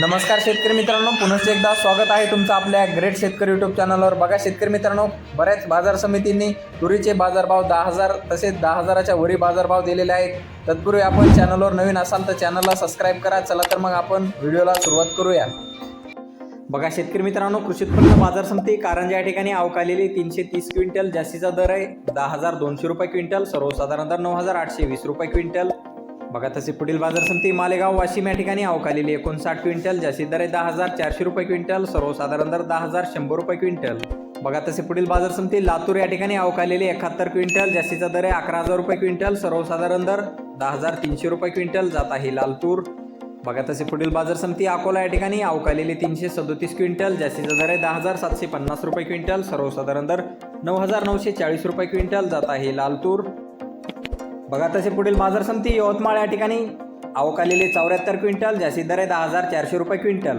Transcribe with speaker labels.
Speaker 1: नमस्कार शेतकरी मित्रांनो पुनश्च एकदा स्वागत आहे तुमचं आपल्या ग्रेट शेतकरी यूट्यूब चॅनलवर बघा शेतकरी मित्रांनो बऱ्याच बाजार समितींनी तुरीचे बाजारभाव दहा हजार तसेच दहा हजाराच्या वरी बाजारभाव दिलेले आहेत. तत्पूर्वी आपण चॅनलवर नवीन असाल तर चॅनलला सबस्क्राईब करा. चला तर मग आपण व्हिडिओला सुरुवात करूया. बघा शेतकरी मित्रांनो कृषी उत्पन्न बाजार समिती कारंजा या ठिकाणी अवकालेली तीनशे तीस क्विंटल जास्तीचा दर आहे. दहा हजार दोनशे रुपये क्विंटल सर्वसाधारण दर नऊ हजार आठशे वीस रुपये क्विंटल. बघा तसे पुढील बाजार समिती मालेगाव वाशिम या ठिकाणी अवकालेली एकोणसाठ क्विंटल ज्याची दर आहे दहा हजार चारशे रुपये क्विंटल सर्वसाधारण दर दहा हजार शंभर रुपये क्विंटल. बघा तसे पुढील बाजार समिती लातूर या ठिकाणी अवकालेली एकाहत्तर क्विंटल जास्तीचा दर आहे अकरा हजार रुपये क्विंटल सर्वसाधारण दर दहा हजार तीनशे रुपये क्विंटल जात आहे लालतूर. बघा तसे पुढील बाजार समिती अकोला या ठिकाणी अवकालेली तीनशे सदोतीस क्विंटल जास्तीचा दर आहे दहा हजार सातशे पन्नास रुपये क्विंटल सर्वसाधारण दर नऊ हजार नऊशे चाळीस रुपये क्विंटल जात आहे लालतूर. बघा तसे पुढील बाजार समिती यवतमाळ या ठिकाणी अवकालेली चौऱ्याहत्तर क्विंटल जास्तीत दर आहे दहा हजार चारशे रुपये क्विंटल.